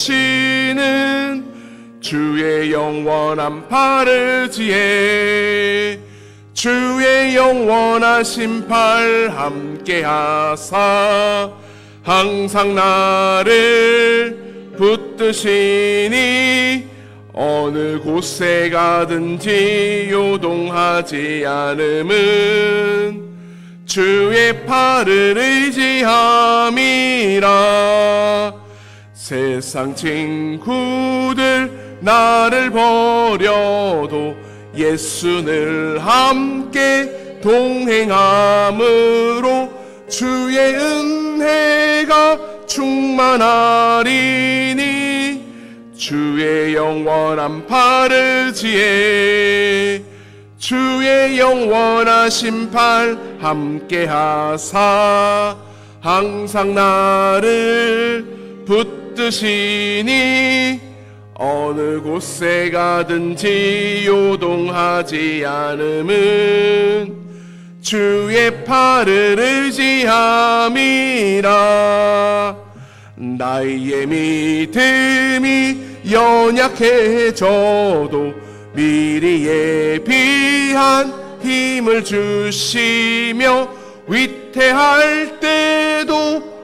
시는 주의 영원한 파르지에 주의 영원하신 팔 함께 하사 항상 나를 붙드시니 어느 곳에 가든지 요동하지 않음은 주의 팔을 의지함이라 세상 친구들 나를 버려도 예수 늘 함께 동행함으로 주의 은혜가 충만하리니 주의 영원한 파르지에 주의 영원하신 팔 함께 하사 항상 나를 붙 드시니 어느 곳에 가든지 요동하지 않음은 주의 팔을 의지함이라. 나의 믿음이 연약해져도 미리 예비한 힘을 주시며 위태할 때도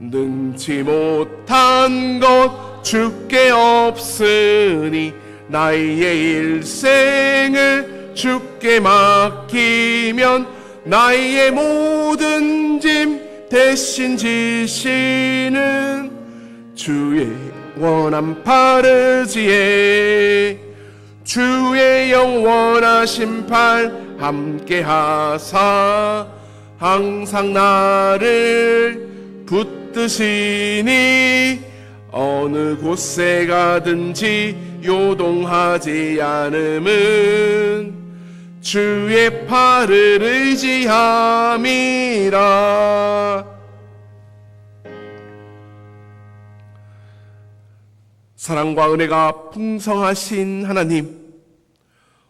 능치 못한 것 주께 없으니 나의 일생을 주께 맡기면 나의 모든 짐 대신 지시는 주의 원한 파르지에 주의 영원하신 팔 함께 하사 항상 나를 붙 드시니 어느 곳에 가든지 요동하지 않음은 주의 팔을 의지함이라. 사랑과 은혜가 풍성하신 하나님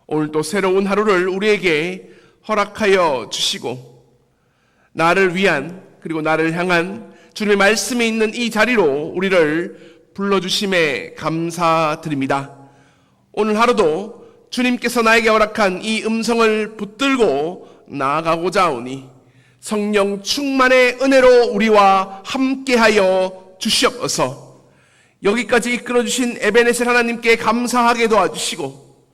오늘도 새로운 하루를 우리에게 허락하여 주시고 나를 위한 그리고 나를 향한 주님의 말씀이 있는 이 자리로 우리를 불러주심에 감사드립니다. 오늘 하루도 주님께서 나에게 허락한 이 음성을 붙들고 나아가고자 하오니 성령 충만의 은혜로 우리와 함께하여 주시옵소서 여기까지 이끌어주신 에베네셀 하나님께 감사하게 도와주시고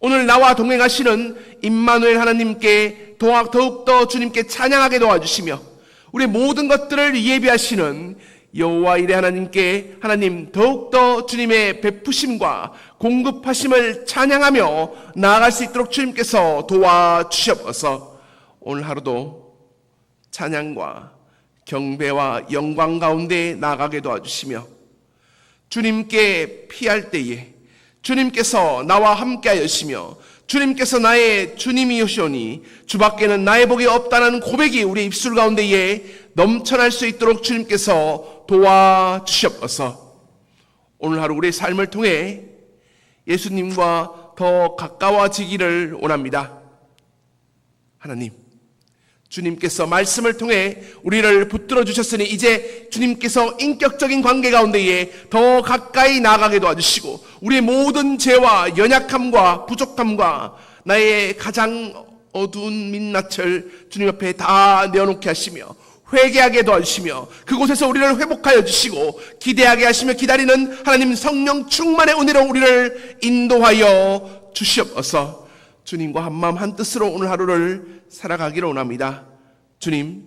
오늘 나와 동행하시는 임마누엘 하나님께 더욱더 주님께 찬양하게 도와주시며 우리 모든 것들을 예비하시는 여호와 이레 하나님께 하나님 더욱더 주님의 베푸심과 공급하심을 찬양하며 나아갈 수 있도록 주님께서 도와주시옵소서 오늘 하루도 찬양과 경배와 영광 가운데 나가게 도와주시며 주님께 피할 때에 주님께서 나와 함께 하시며 주님께서 나의 주님이시오니 주밖에는 나의 복이 없다는 고백이 우리 입술 가운데에 넘쳐날 수 있도록 주님께서 도와주시옵소서. 오늘 하루 우리의 삶을 통해 예수님과 더 가까워지기를 원합니다. 하나님, 주님께서 말씀을 통해 우리를 붙들어 주셨으니 이제 주님께서 인격적인 관계 가운데에 더 가까이 나가게 도와주시고 우리의 모든 죄와 연약함과 부족함과 나의 가장 어두운 민낯을 주님 앞에 다 내어놓게 하시며 회개하게 도와주시며 그곳에서 우리를 회복하여 주시고 기대하게 하시며 기다리는 하나님 성령 충만의 은혜로 우리를 인도하여 주시옵소서 주님과 한마음 한뜻으로 오늘 하루를 살아가기를 원합니다. 주님,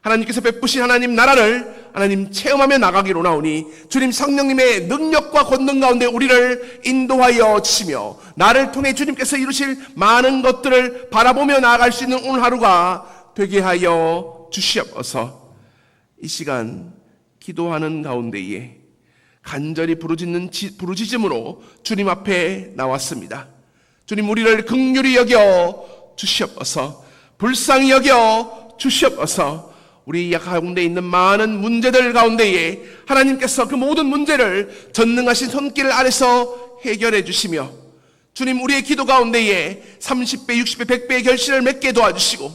하나님께서 베푸신 하나님 나라를 하나님 체험하며 나가기로 나오니 주님 성령님의 능력과 권능 가운데 우리를 인도하여 주시며 나를 통해 주님께서 이루실 많은 것들을 바라보며 나아갈 수 있는 오늘 하루가 되게 하여 주시옵소서 이 시간 기도하는 가운데에 간절히 부르짖는 지- 부르짖음으로 주님 앞에 나왔습니다. 주님 우리를 극률히 여겨 주시옵소서. 불쌍히 여겨 주시옵소서. 우리 가운데 있는 많은 문제들 가운데에 하나님께서 그 모든 문제를 전능하신 손길 아래서 해결해 주시며 주님 우리의 기도 가운데에 30배, 60배, 100배의 결실을 맺게 도와주시고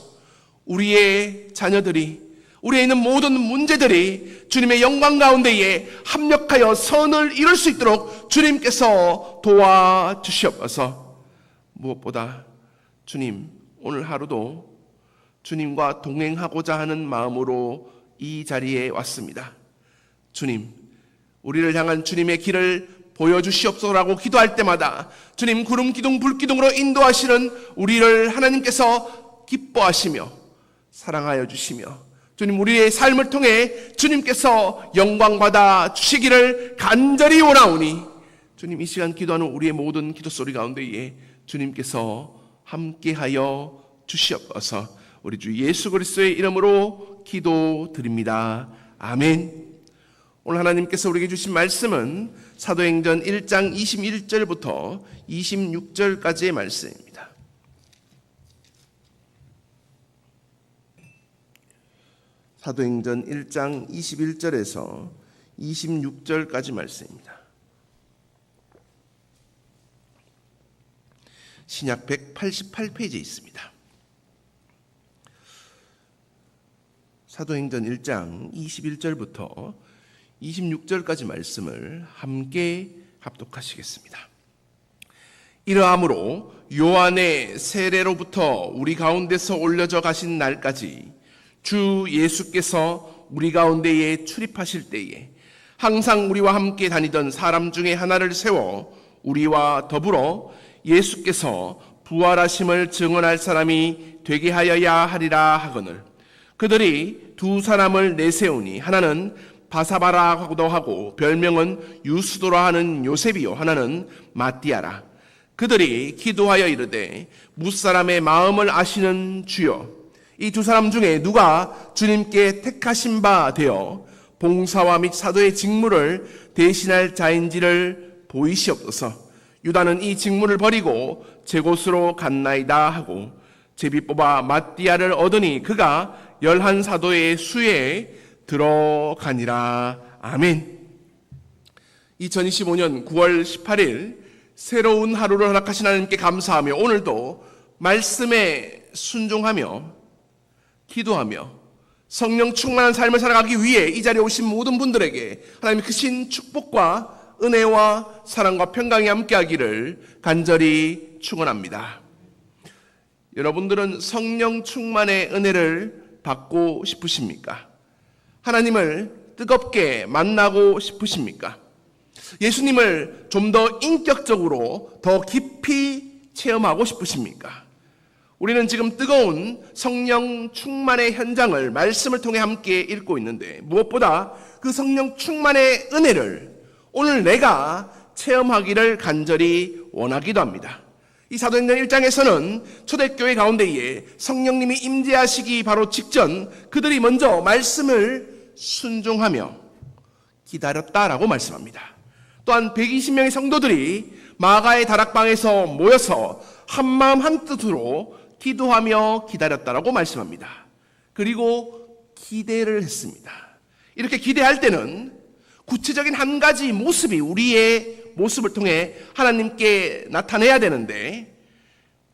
우리의 자녀들이 우리에 있는 모든 문제들이 주님의 영광 가운데에 합력하여 선을 이룰 수 있도록 주님께서 도와주시옵소서. 무엇보다 주님 오늘 하루도 주님과 동행하고자 하는 마음으로 이 자리에 왔습니다. 주님, 우리를 향한 주님의 길을 보여주시옵소서라고 기도할 때마다 주님 구름 기둥 불 기둥으로 인도하시는 우리를 하나님께서 기뻐하시며 사랑하여 주시며 주님 우리의 삶을 통해 주님께서 영광 받아 주시기를 간절히 원하오니 주님 이 시간 기도하는 우리의 모든 기도 소리 가운데에 주님께서 함께하여 주시옵소서. 우리 주 예수 그리스도의 이름으로 기도드립니다. 아멘. 오늘 하나님께서 우리에게 주신 말씀은 사도행전 1장 21절부터 26절까지의 말씀입니다. 사도행전 1장 21절에서 26절까지 말씀입니다. 신약 188페이지에 있습니다. 사도행전 1장 21절부터 26절까지 말씀을 함께 합독하시겠습니다. 이러함으로 요한의 세례로부터 우리 가운데서 올려져 가신 날까지 주 예수께서 우리 가운데에 출입하실 때에 항상 우리와 함께 다니던 사람 중에 하나를 세워 우리와 더불어 예수께서 부활하심을 증언할 사람이 되게 하여야 하리라 하거늘. 그들이 두 사람을 내세우니 하나는 바사바라고도 하고 별명은 유수도라 하는 요셉이요 하나는 마띠아라. 그들이 기도하여 이르되 무사람의 마음을 아시는 주여 이 두 사람 중에 누가 주님께 택하신 바 되어 봉사와 및 사도의 직무를 대신할 자인지를 보이시옵소서 유다는 이 직무를 버리고 제 곳으로 갔나이다 하고 제비 뽑아 마띠아를 얻으니 그가 열한 사도의 수에 들어가니라. 아멘. 2025년 9월 18일 새로운 하루를 허락하신 하나님께 감사하며 오늘도 말씀에 순종하며 기도하며 성령 충만한 삶을 살아가기 위해 이 자리에 오신 모든 분들에게 하나님의 크신 축복과 은혜와 사랑과 평강이 함께하기를 간절히 축원합니다. 여러분들은 성령 충만의 은혜를 받고 싶으십니까? 하나님을 뜨겁게 만나고 싶으십니까? 예수님을 좀 더 인격적으로 더 깊이 체험하고 싶으십니까? 우리는 지금 뜨거운 성령 충만의 현장을 말씀을 통해 함께 읽고 있는데 무엇보다 그 성령 충만의 은혜를 오늘 내가 체험하기를 간절히 원하기도 합니다. 이 사도행전 1장에서는 초대교회 가운데에 성령님이 임재하시기 바로 직전 그들이 먼저 말씀을 순종하며 기다렸다라고 말씀합니다. 또한 120명의 성도들이 마가의 다락방에서 모여서 한마음 한뜻으로 기도하며 기다렸다라고 말씀합니다. 그리고 기대를 했습니다. 이렇게 기대할 때는 구체적인 한 가지 모습이 우리의 모습을 통해 하나님께 나타내야 되는데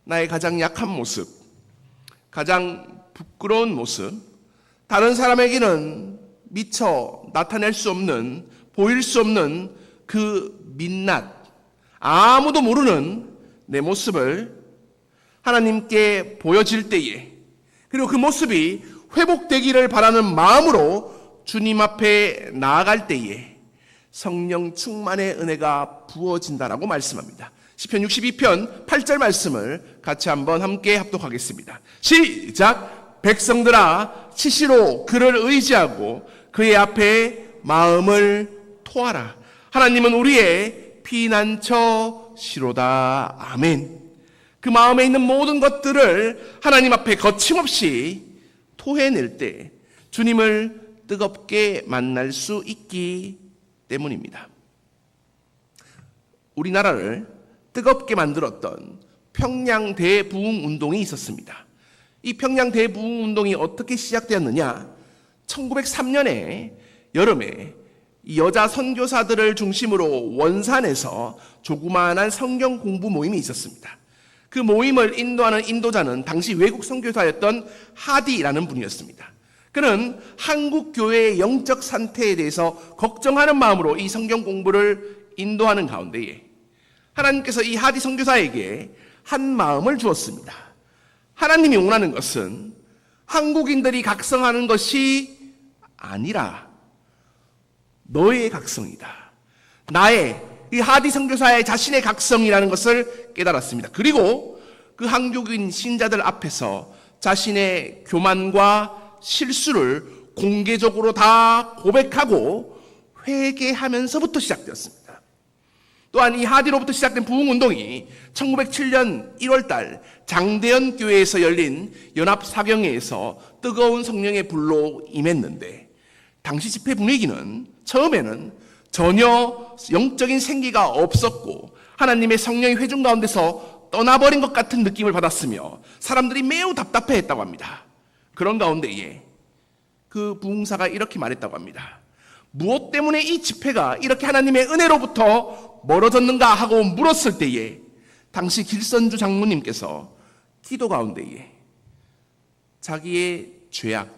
나의 가장 약한 모습, 가장 부끄러운 모습, 다른 사람에게는 미처 나타낼 수 없는 보일 수 없는 그 민낯, 아무도 모르는 내 모습을 하나님께 보여질 때에 그리고 그 모습이 회복되기를 바라는 마음으로 주님 앞에 나아갈 때에 성령 충만의 은혜가 부어진다라고 말씀합니다. 시편 62편 8절 말씀을 같이 한번 함께 합독하겠습니다. 시작 백성들아 치시로 그를 의지하고 그의 앞에 마음을 토하라. 하나님은 우리의 피난처 시로다. 아멘. 그 마음에 있는 모든 것들을 하나님 앞에 거침없이 토해낼 때 주님을 뜨겁게 만날 수 있기 때문입니다. 우리나라를 뜨겁게 만들었던 평양 대부흥 운동이 있었습니다. 이 평양 대부흥 운동이 어떻게 시작되었느냐? 1903년에 여름에 여자 선교사들을 중심으로 원산에서 조그마한 성경 공부 모임이 있었습니다. 그 모임을 인도하는 인도자는 당시 외국 선교사였던 하디라는 분이었습니다. 그는 한국 교회의 영적 상태에 대해서 걱정하는 마음으로 이 성경 공부를 인도하는 가운데에 하나님께서 이 하디 선교사에게 한 마음을 주었습니다. 하나님이 원하는 것은 한국인들이 각성하는 것이 아니라 너의 각성이다. 나의 이 하디 선교사의 자신의 각성이라는 것을 깨달았습니다. 그리고 그 한국인 신자들 앞에서 자신의 교만과 실수를 공개적으로 다 고백하고 회개하면서부터 시작되었습니다. 또한 이 하디로부터 시작된 부흥운동이 1907년 1월달 장대현 교회에서 열린 연합사경회에서 뜨거운 성령의 불로 임했는데 당시 집회 분위기는 처음에는 전혀 영적인 생기가 없었고 하나님의 성령의 회중 가운데서 떠나버린 것 같은 느낌을 받았으며 사람들이 매우 답답해 했다고 합니다. 그런 가운데에 그 부흥사가 이렇게 말했다고 합니다. 무엇 때문에 이 집회가 이렇게 하나님의 은혜로부터 멀어졌는가 하고 물었을 때에 당시 길선주 장모님께서 기도 가운데에 자기의 죄악,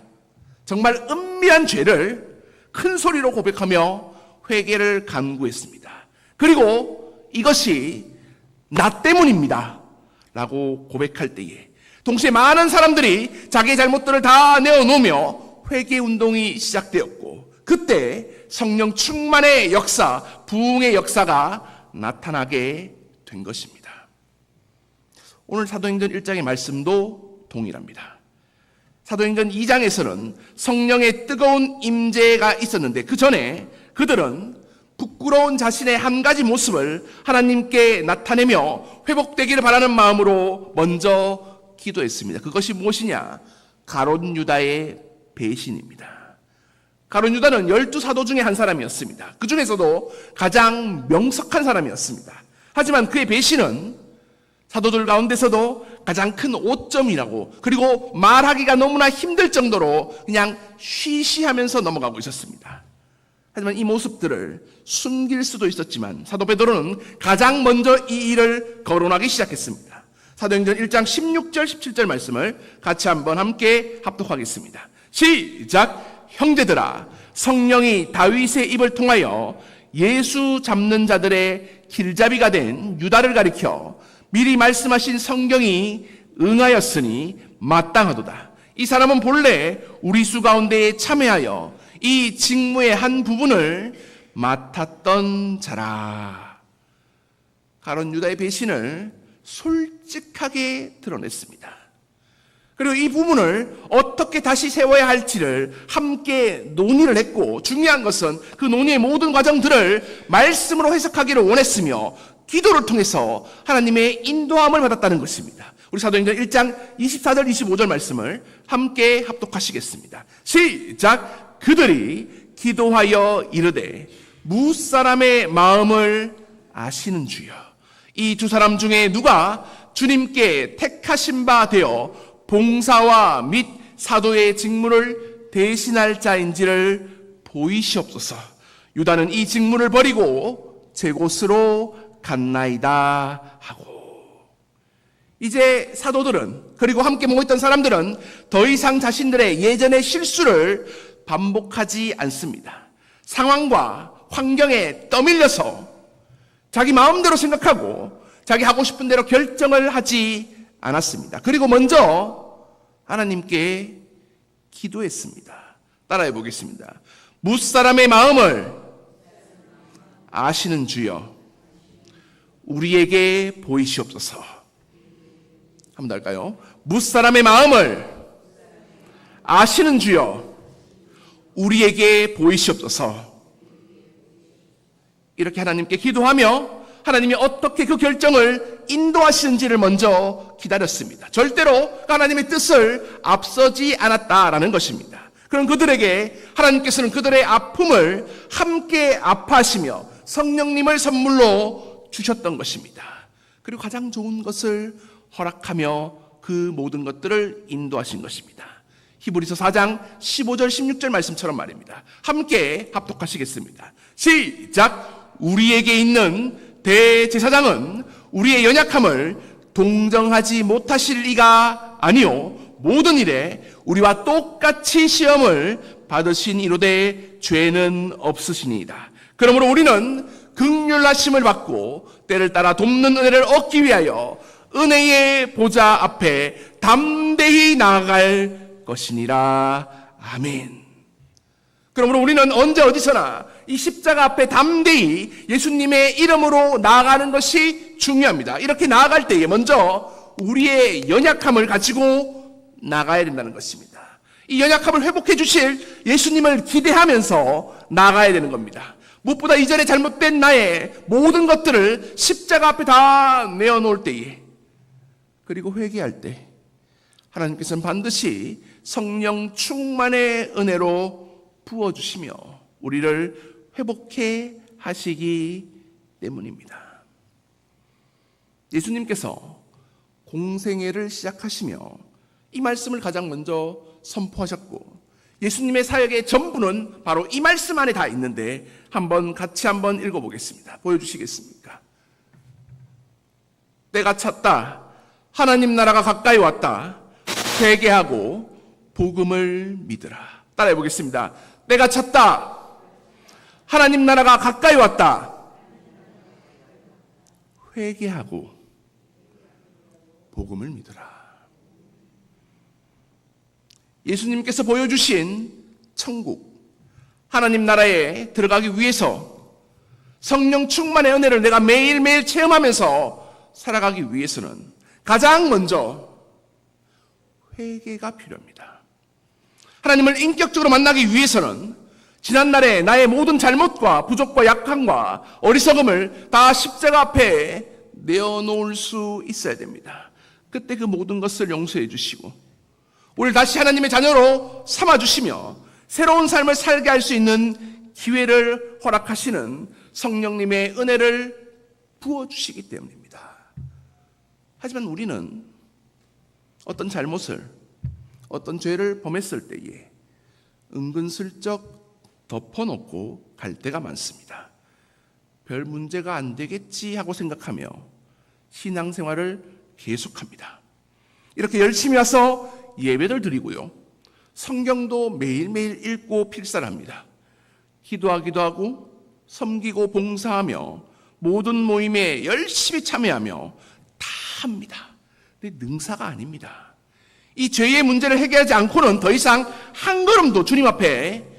정말 은밀한 죄를 큰 소리로 고백하며 회개를 간구했습니다. 그리고 이것이 나 때문입니다. 라고 고백할 때에 동시에 많은 사람들이 자기의 잘못들을 다 내어놓으며 회개 운동이 시작되었고 그때 성령 충만의 역사, 부흥의 역사가 나타나게 된 것입니다. 오늘 사도행전 1장의 말씀도 동일합니다. 사도행전 2장에서는 성령의 뜨거운 임재가 있었는데 그 전에 그들은 부끄러운 자신의 한 가지 모습을 하나님께 나타내며 회복되기를 바라는 마음으로 먼저 기도했습니다. 그것이 무엇이냐? 가론 유다의 배신입니다. 가론 유다는 열두 사도 중에 한 사람이었습니다. 그 중에서도 가장 명석한 사람이었습니다. 하지만 그의 배신은 사도들 가운데서도 가장 큰 오점이라고 그리고 말하기가 너무나 힘들 정도로 그냥 쉬쉬하면서 넘어가고 있었습니다. 하지만 이 모습들을 숨길 수도 있었지만 사도 베드로는 가장 먼저 이 일을 거론하기 시작했습니다. 사도행전 1장 16절 17절 말씀을 같이 한번 함께 합독하겠습니다. 시작 형제들아 성령이 다윗의 입을 통하여 예수 잡는 자들의 길잡이가 된 유다를 가리켜 미리 말씀하신 성경이 응하였으니 마땅하도다. 이 사람은 본래 우리 수 가운데에 참여하여 이 직무의 한 부분을 맡았던 자라. 가론 유다의 배신을 솔직하게 드러냈습니다. 그리고 이 부분을 어떻게 다시 세워야 할지를 함께 논의를 했고 중요한 것은 그 논의의 모든 과정들을 말씀으로 해석하기를 원했으며 기도를 통해서 하나님의 인도함을 받았다는 것입니다. 우리 사도행전 1장 24절 25절 말씀을 함께 합독하시겠습니다. 시작 그들이 기도하여 이르되 무사람의 마음을 아시는 주여 이 두 사람 중에 누가 주님께 택하신 바 되어 봉사와 및 사도의 직무를 대신할 자인지를 보이시옵소서. 유다는 이 직무를 버리고 제 곳으로 갔나이다 하고 이제 사도들은 그리고 함께 모였던 사람들은 더 이상 자신들의 예전의 실수를 반복하지 않습니다. 상황과 환경에 떠밀려서 자기 마음대로 생각하고 자기 하고 싶은 대로 결정을 하지 않았습니다. 그리고 먼저 하나님께 기도했습니다. 따라해 보겠습니다. 무사람의 마음을 아시는 주여 우리에게 보이시옵소서. 한번 더 할까요? 무사람의 마음을 아시는 주여 우리에게 보이시옵소서. 이렇게 하나님께 기도하며 하나님이 어떻게 그 결정을 인도하시는지를 먼저 기다렸습니다. 절대로 하나님의 뜻을 앞서지 않았다라는 것입니다. 그럼 그들에게 하나님께서는 그들의 아픔을 함께 아파하시며 성령님을 선물로 주셨던 것입니다. 그리고 가장 좋은 것을 허락하며 그 모든 것들을 인도하신 것입니다. 히브리서 4장 15절 16절 말씀처럼 말입니다. 함께 합독하시겠습니다. 시작. 우리에게 있는 대제사장은 우리의 연약함을 동정하지 못하실 리가 아니요 모든 일에 우리와 똑같이 시험을 받으신 이로되 죄는 없으시니이다. 그러므로 우리는 극률하심을 받고 때를 따라 돕는 은혜를 얻기 위하여 은혜의 보좌 앞에 담대히 나아갈 것이니라. 아멘. 그러므로 우리는 언제 어디서나 이 십자가 앞에 담대히 예수님의 이름으로 나아가는 것이 중요합니다. 이렇게 나아갈 때에 먼저 우리의 연약함을 가지고 나가야 된다는 것입니다. 이 연약함을 회복해 주실 예수님을 기대하면서 나가야 되는 겁니다. 무엇보다 이전에 잘못된 나의 모든 것들을 십자가 앞에 다 내어놓을 때에 그리고 회개할 때 하나님께서는 반드시 성령 충만의 은혜로 부어주시며 우리를 회복해 하시기 때문입니다. 예수님께서 공생애를 시작하시며 이 말씀을 가장 먼저 선포하셨고 예수님의 사역의 전부는 바로 이 말씀 안에 다 있는데 한번 같이 한번 읽어보겠습니다. 보여주시겠습니까? 때가 찼다. 하나님 나라가 가까이 왔다. 회개하고 복음을 믿으라. 따라해 보겠습니다. 때가 찼다. 하나님 나라가 가까이 왔다. 회개하고 복음을 믿으라. 예수님께서 보여주신 천국, 하나님 나라에 들어가기 위해서 성령 충만의 은혜를 내가 매일매일 체험하면서 살아가기 위해서는 가장 먼저 회개가 필요합니다. 하나님을 인격적으로 만나기 위해서는 지난날에 나의 모든 잘못과 부족과 약함과 어리석음을 다 십자가 앞에 내어놓을 수 있어야 됩니다. 그때 그 모든 것을 용서해 주시고 우리를 다시 하나님의 자녀로 삼아 주시며 새로운 삶을 살게 할 수 있는 기회를 허락하시는 성령님의 은혜를 부어 주시기 때문입니다. 하지만 우리는 어떤 잘못을, 어떤 죄를 범했을 때에 은근슬쩍 덮어놓고 갈 때가 많습니다. 별 문제가 안 되겠지 하고 생각하며 신앙생활을 계속합니다. 이렇게 열심히 와서 예배를 드리고요. 성경도 매일매일 읽고 필사합니다. 기도하기도 하고 섬기고 봉사하며 모든 모임에 열심히 참여하며 다 합니다. 근데 능사가 아닙니다. 이 죄의 문제를 해결하지 않고는 더 이상 한 걸음도 주님 앞에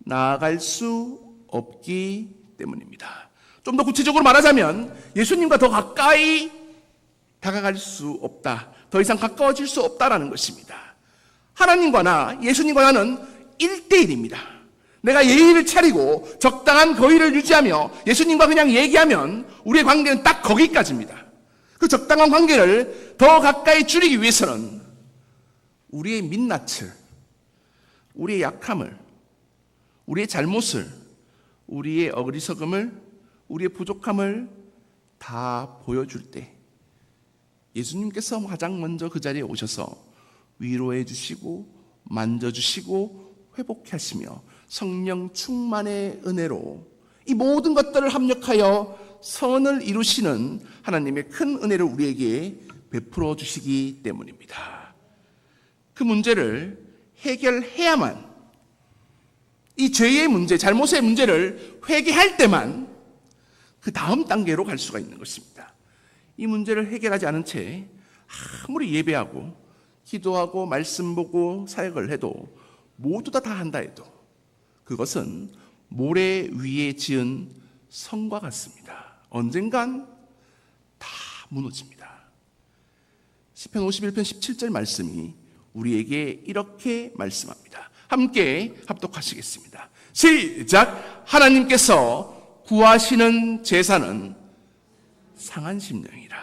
나아갈 수 없기 때문입니다. 좀 더 구체적으로 말하자면 예수님과 더 가까이 다가갈 수 없다. 더 이상 가까워질 수 없다라는 것입니다. 하나님과 나, 예수님과 나는 1대1입니다. 내가 예의를 차리고 적당한 거리를 유지하며 예수님과 그냥 얘기하면 우리의 관계는 딱 거기까지입니다. 그 적당한 관계를 더 가까이 줄이기 위해서는 우리의 민낯을, 우리의 약함을, 우리의 잘못을, 우리의 어리석음을, 우리의 부족함을 다 보여줄 때 예수님께서 가장 먼저 그 자리에 오셔서 위로해 주시고 만져 주시고 회복해 하시며 성령 충만의 은혜로 이 모든 것들을 합력하여 선을 이루시는 하나님의 큰 은혜를 우리에게 베풀어 주시기 때문입니다. 그 문제를 해결해야만 이 죄의 문제, 잘못의 문제를 회개할 때만 그 다음 단계로 갈 수가 있는 것입니다. 이 문제를 해결하지 않은 채 아무리 예배하고 기도하고 말씀 보고 사역을 해도 모두 다 다 한다 해도 그것은 모래 위에 지은 성과 같습니다. 언젠간 다 무너집니다. 시편 51편 17절 말씀이 우리에게 이렇게 말씀합니다. 함께 합독하시겠습니다. 시작! 하나님께서 구하시는 제사는 상한 심령이라.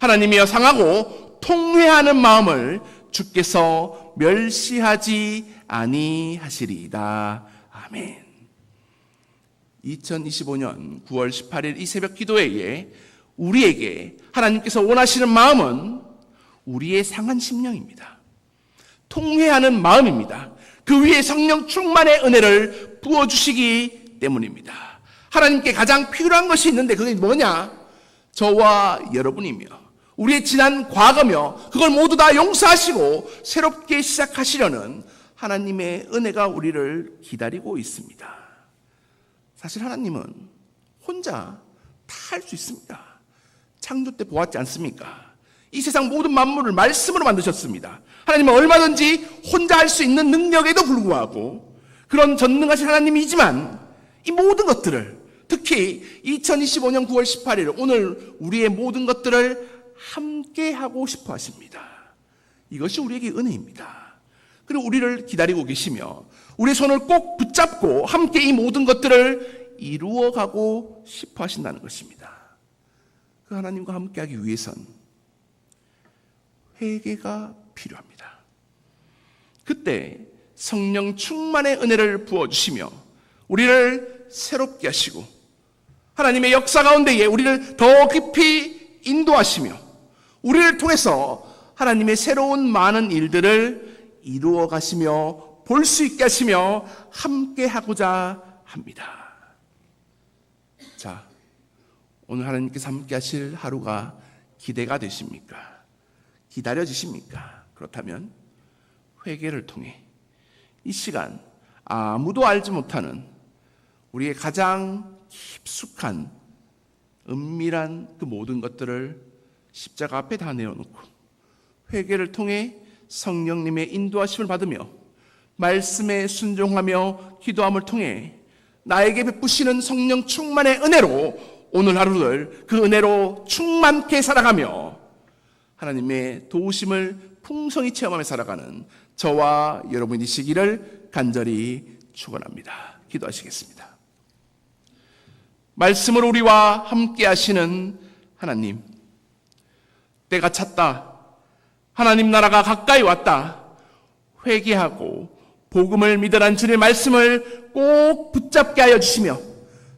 하나님이여 상하고 통회하는 마음을 주께서 멸시하지 아니하시리이다. 아멘. 2025년 9월 18일 이 새벽 기도회에 우리에게 하나님께서 원하시는 마음은 우리의 상한 심령입니다. 통회하는 마음입니다. 그 위에 성령 충만의 은혜를 부어주시기 때문입니다. 하나님께 가장 필요한 것이 있는데 그게 뭐냐? 저와 여러분이며 우리의 지난 과거며 그걸 모두 다 용서하시고 새롭게 시작하시려는 하나님의 은혜가 우리를 기다리고 있습니다. 사실 하나님은 혼자 다 할 수 있습니다. 창조 때 보았지 않습니까? 이 세상 모든 만물을 말씀으로 만드셨습니다. 하나님은 얼마든지 혼자 할 수 있는 능력에도 불구하고 그런 전능하신 하나님이지만 이 모든 것들을 특히 2025년 9월 18일 오늘 우리의 모든 것들을 함께 하고 싶어 하십니다. 이것이 우리에게 은혜입니다. 그리고 우리를 기다리고 계시며 우리의 손을 꼭 붙잡고 함께 이 모든 것들을 이루어 가고 싶어 하신다는 것입니다. 그 하나님과 함께 하기 위해선 회개가 필요합니다. 그때 성령 충만의 은혜를 부어주시며 우리를 새롭게 하시고 하나님의 역사 가운데에 우리를 더 깊이 인도하시며 우리를 통해서 하나님의 새로운 많은 일들을 이루어 가시며 볼 수 있게 하시며 함께 하고자 합니다. 자, 오늘 하나님께서 함께 하실 하루가 기대가 되십니까? 기다려지십니까? 그렇다면 회개를 통해 이 시간 아무도 알지 못하는 우리의 가장 깊숙한 은밀한 그 모든 것들을 십자가 앞에 다 내어놓고 회개를 통해 성령님의 인도하심을 받으며 말씀에 순종하며 기도함을 통해 나에게 베푸시는 성령 충만의 은혜로 오늘 하루를 그 은혜로 충만케 살아가며 하나님의 도우심을 풍성히 체험하며 살아가는 저와 여러분이시기를 간절히 축원합니다. 기도하시겠습니다. 말씀으로 우리와 함께 하시는 하나님. 때가 찼다. 하나님 나라가 가까이 왔다. 회개하고 복음을 믿으란 주님의 말씀을 꼭 붙잡게 하여 주시며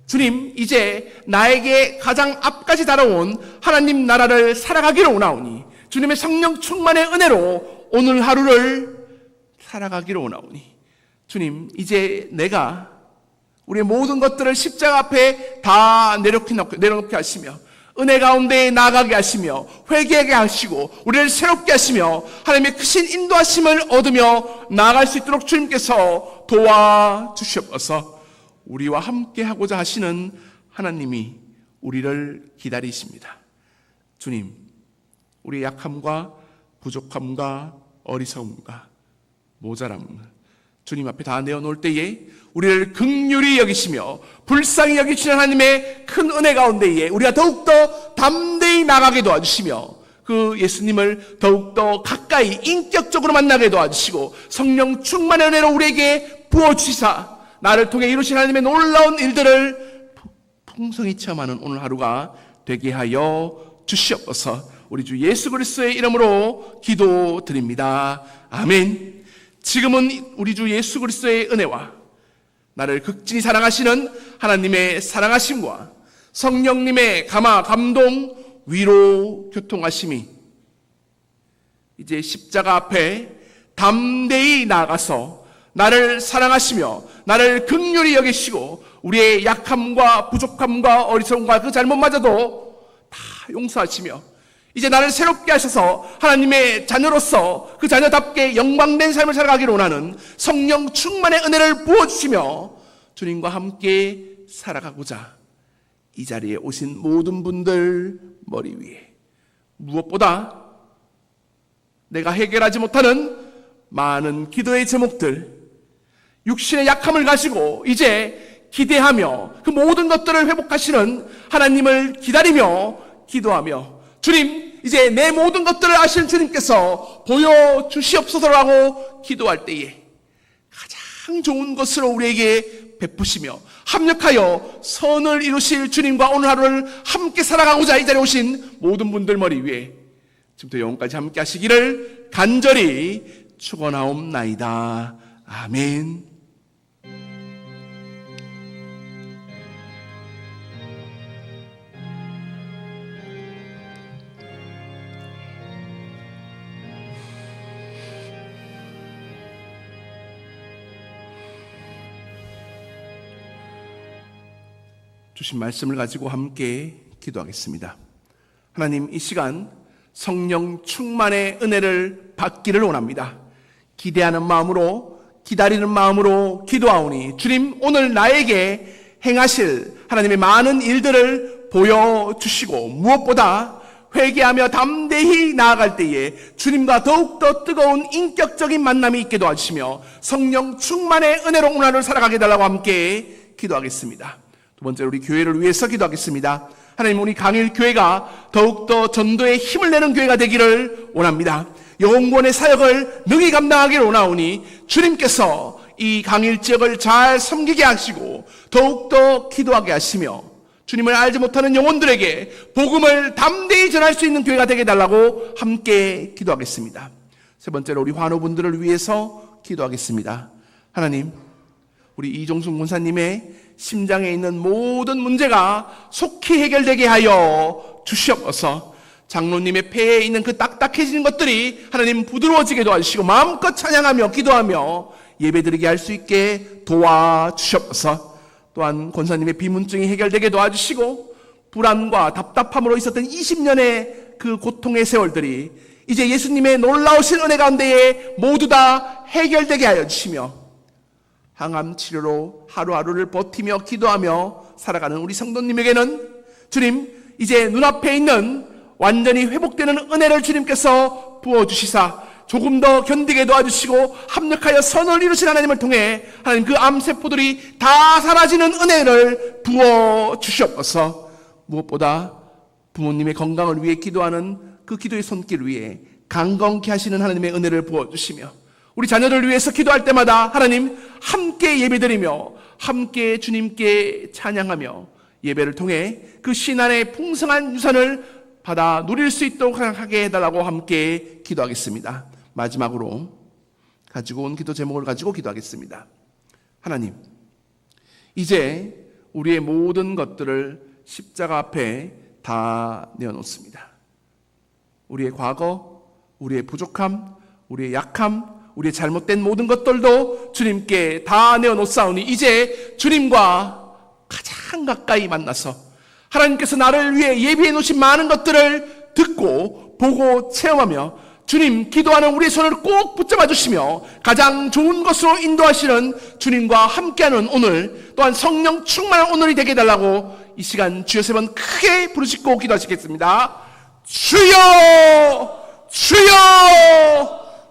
주님 이제 나에게 가장 앞까지 달아온 하나님 나라를 살아가기를 원하오니 주님의 성령 충만의 은혜로 오늘 하루를 살아가기를 원하오니 주님 이제 내가 우리의 모든 것들을 십자가 앞에 다 내려놓게, 내려놓게 하시며 은혜 가운데 나가게 하시며 회개하게 하시고 우리를 새롭게 하시며 하나님의 크신 인도하심을 얻으며 나아갈 수 있도록 주님께서 도와주시옵소서 우리와 함께 하고자 하시는 하나님이 우리를 기다리십니다. 주님, 우리의 약함과 부족함과 어리석음과 모자람. 주님 앞에 다 내어놓을 때에 우리를 극률이 여기시며 불쌍히 여기시는 하나님의 큰 은혜 가운데에 우리가 더욱더 담대히 나가게 도와주시며 그 예수님을 더욱더 가까이 인격적으로 만나게 도와주시고 성령 충만의 은혜로 우리에게 부어주시사 나를 통해 이루신 하나님의 놀라운 일들을 풍성히 체험하는 오늘 하루가 되게 하여 주시옵소서 우리 주 예수 그리스도의 이름으로 기도드립니다. 아멘. 지금은 우리 주 예수 그리스도의 은혜와 나를 극진히 사랑하시는 하나님의 사랑하심과 성령님의 감화, 감동, 위로, 교통하심이 이제 십자가 앞에 담대히 나아가서 나를 사랑하시며 나를 극률히 여기시고 우리의 약함과 부족함과 어리석음과 그 잘못마저도 다 용서하시며 이제 나를 새롭게 하셔서 하나님의 자녀로서 그 자녀답게 영광된 삶을 살아가기를 원하는 성령 충만의 은혜를 부어주시며 주님과 함께 살아가고자 이 자리에 오신 모든 분들 머리 위에 무엇보다 내가 해결하지 못하는 많은 기도의 제목들 육신의 약함을 가지고 이제 기대하며 그 모든 것들을 회복하시는 하나님을 기다리며 기도하며 주님, 이제 내 모든 것들을 아시는 주님께서 보여주시옵소서라고 기도할 때에 가장 좋은 것으로 우리에게 베푸시며 합력하여 선을 이루실 주님과 오늘 하루를 함께 살아가고자 이 자리에 오신 모든 분들 머리 위에 지금부터 영원까지 함께 하시기를 간절히 축원하옵나이다. 아멘. 주신 말씀을 가지고 함께 기도하겠습니다. 하나님, 이 시간 성령 충만의 은혜를 받기를 원합니다. 기대하는 마음으로, 기다리는 마음으로 기도하오니, 주님, 오늘 나에게 행하실 하나님의 많은 일들을 보여주시고, 무엇보다 회개하며 담대히 나아갈 때에 주님과 더욱더 뜨거운 인격적인 만남이 있게 도와주시며 성령 충만의 은혜로 문화를 살아가게 달라고 함께 기도하겠습니다. 두 번째로 우리 교회를 위해서 기도하겠습니다. 하나님 우리 강일 교회가 더욱더 전도에 힘을 내는 교회가 되기를 원합니다. 영원의 사역을 능히 감당하기를 원하오니 주님께서 이 강일 지역을 잘 섬기게 하시고 더욱더 기도하게 하시며 주님을 알지 못하는 영혼들에게 복음을 담대히 전할 수 있는 교회가 되게 달라고 함께 기도하겠습니다. 세 번째로 우리 환우분들을 위해서 기도하겠습니다. 하나님, 우리 이종순 군사님의 심장에 있는 모든 문제가 속히 해결되게 하여 주시옵소서. 장로님의 폐에 있는 그 딱딱해지는 것들이 하나님 부드러워지게 도와주시고 마음껏 찬양하며 기도하며 예배드리게 할 수 있게 도와주시옵소서. 또한 권사님의 비문증이 해결되게 도와주시고 불안과 답답함으로 있었던 20년의 그 고통의 세월들이 이제 예수님의 놀라우신 은혜 가운데에 모두 다 해결되게 하여 주시며 항암 치료로 하루하루를 버티며 기도하며 살아가는 우리 성도님에게는 주님 이제 눈앞에 있는 완전히 회복되는 은혜를 주님께서 부어주시사 조금 더 견디게 도와주시고 합력하여 선을 이루신 하나님을 통해 하나님 그 암세포들이 다 사라지는 은혜를 부어 주시옵소서. 무엇보다 부모님의 건강을 위해 기도하는 그 기도의 손길 위에 강건케 하시는 하나님의 은혜를 부어 주시며 우리 자녀를 위해서 기도할 때마다 하나님 함께 예배드리며 함께 주님께 찬양하며 예배를 통해 그 신안의 풍성한 유산을 받아 누릴 수 있도록 하게 해달라고 함께 기도하겠습니다. 마지막으로 가지고 온 기도 제목을 가지고 기도하겠습니다. 하나님, 이제 우리의 모든 것들을 십자가 앞에 다 내어놓습니다. 우리의 과거, 우리의 부족함, 우리의 약함, 우리의 잘못된 모든 것들도 주님께 다 내어놓사오니 이제 주님과 가장 가까이 만나서 하나님께서 나를 위해 예비해 놓으신 많은 것들을 듣고 보고 체험하며 주님 기도하는 우리의 손을 꼭 붙잡아 주시며 가장 좋은 것으로 인도하시는 주님과 함께하는 오늘 또한 성령 충만한 오늘이 되게 해달라고 이 시간 주여 세 번 크게 부르짖고 기도하시겠습니다. 주여! 주여!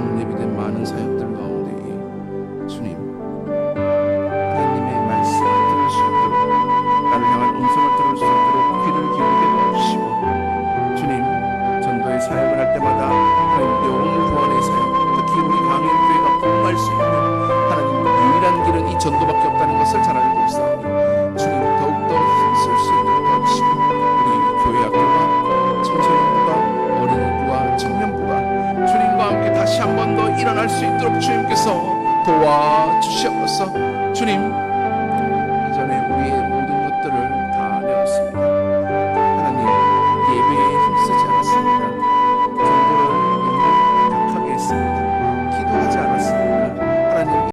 오늘 예비된 많은 사역들 가운데 주님 하나님의 말씀을 들을 수 있도록 나를 향한 음성을 들을 수 있도록 귀를 기울게 도와주시고 주님 전도의 사역을 할 때마다 하나님 영혼 구원의 사역 특히 우리 강현 교회가 부흥할 수 있는 하나님 유일한 길은 이 전도밖에 없다는 것을 잘 알고 있사오니 주 있도록 주님께서 도와주시옵소서. 주님